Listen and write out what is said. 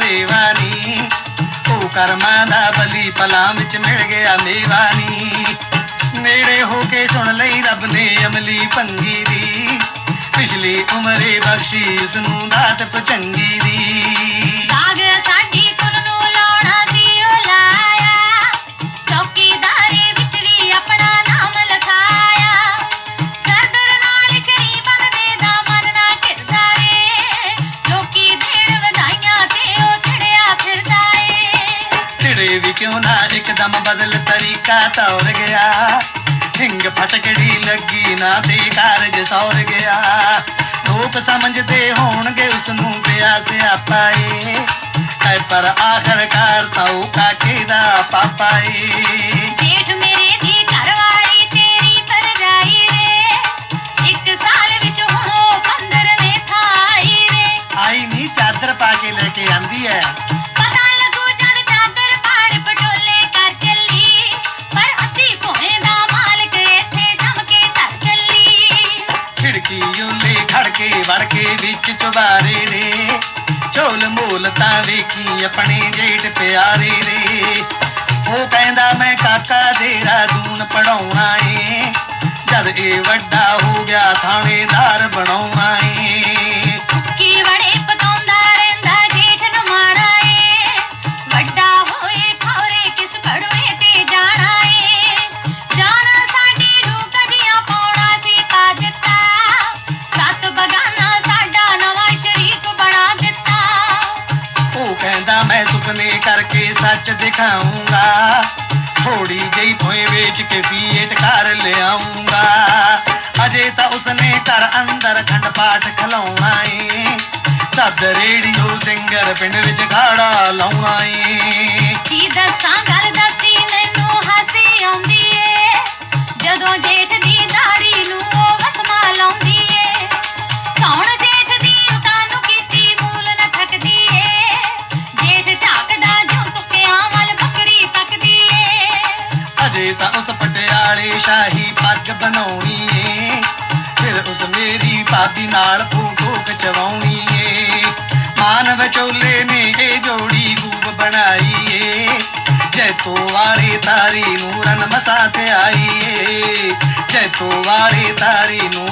ਨੀ ਉਹ ਕਰਮਾਂ ਦਾ ਬਲੀ ਪਲਾਂ ਵਿੱਚ ਮਿਲ ਗਿਆ ਮੇਵਾਨੀ। ਨੇੜੇ ਹੋ ਕੇ ਸੁਣ ਲਈ ਰੱਬ ਨੇ ਅਮਲੀ ਪੰਗੀ ਦੀ। ਪਿਛਲੀ ਉਮਰੇ ਬਖਸ਼ੀ ਉਸ ਨੂੰ ਦਾਤ ਪਚੰਗੀ ਦੀ। ਵੀ ਕਿਉਂ ਨਾ ਇੱਕਦਮ ਬਦਲ ਤਰੀਕਾ ਤੌਰ ਗਿਆ? ਹਿੰਗ ਫਟਕੜੀ ਲੱਗੀ ਨਾ ਤੇ ਕਾਰਜ ਸੌਰ ਗਿਆ। ਲੋਕ ਸਮਝਦੇ ਹੋਣਗੇ ਉਸ ਨੂੰ ਪਿਆ ਸਿਆਪਾ ਏ ਐ ਪਰ ਆਖਰਕਾਰ ਤਾਂ ਉਹ ਕਾਕੇ ਦਾ ਪਾਪਾ ਏ ਜੇਠ ਮੇਰੇ ਦੀ ਘਰਵਾਲੀ ਤੇਰੀ ਪਰਜਾਈ ਰੇ ਇੱਕ ਸਾਲ ਵਿੱਚ ਹੁਣ ਉਹ 15ਵੇਂ ਥਾਈ ਰੇ ਆਈ ਨਹੀਂ ਚਾਦਰ ਪਾ ਕੇ ਲੈ ਕੇ ਆਂਦੀ ਐ। ਵਿੱਚ ਚੁਬਾਰੇ ਰੇ ਝੋਲ ਮੋਲ ਤਾਂ ਵੇਖੀ, ਆਪਣੇ ਜੇਠ ਪਿਆਰੇ ਰੇ ਉਹ ਕਹਿੰਦਾ, ਮੈਂ ਕਾਕਾ ਤੇਰਾ ਦੂਨ ਪੜਾਉਣਾ ਏ। ਜਦ ਇਹ ਵੱਡਾ ਹੋ ਗਿਆ, ਥਾਣੇਦਾਰ ਬਣਾਉਣਾ ਮੈਂ ਕਰਕੇ ਸੱਚ ਦਿਖਾਉਂਗਾ ਥੋੜੀ ਜਿਹੀ ਭੋਏ ਵੇਚ ਕੇ ਫੀਟ ਕਰ ਲਿਆਉਂਗਾ ਅਜੇ ਤਾਂ ਉਸਨੇ ਘਰ ਅੰਦਰ ਖੰਡ ਪਾਠ ਖਲਾਉਣਾ ਏ। ਸਦ ਰੇਡੀਓ ਸਿੰਗਰ ਪਿੰਡ ਵਿੱਚ ਖਾੜਾ ਲਾਉਣਾ ਏ। ਕੀ ਦੱਸਾਂ, ਗੱਲ ਦੱਸੀ ਅਜੇ ਤਾਂ ਉਸ ਪਟਿਆਲੇ ਸ਼ਾਹੀ ਪੱਗ ਬਣਾਉਣੀ ਏ। ਫਿਰ ਉਸ ਮੇਰੀ ਭਾਬੀ ਨਾਲ ਫੋਟੋ ਖਿਚਵਾਉਣੀ ਏ। ਮਾਨ ਵਿਚੋਲੇ ਨੇ ਇਹ ਜੋੜੀ ਗੂਬ ਬਣਾਈ ਏ। ਜੈਤੋ ਵਾਲੇ ਤਾਰੀ ਨੂਰਨ ਮਸਾ ਤੇ ਆਈ ਏ। ਜੈਤੋ ਵਾਲੇ ਤਾਰੀ ਨੂੰ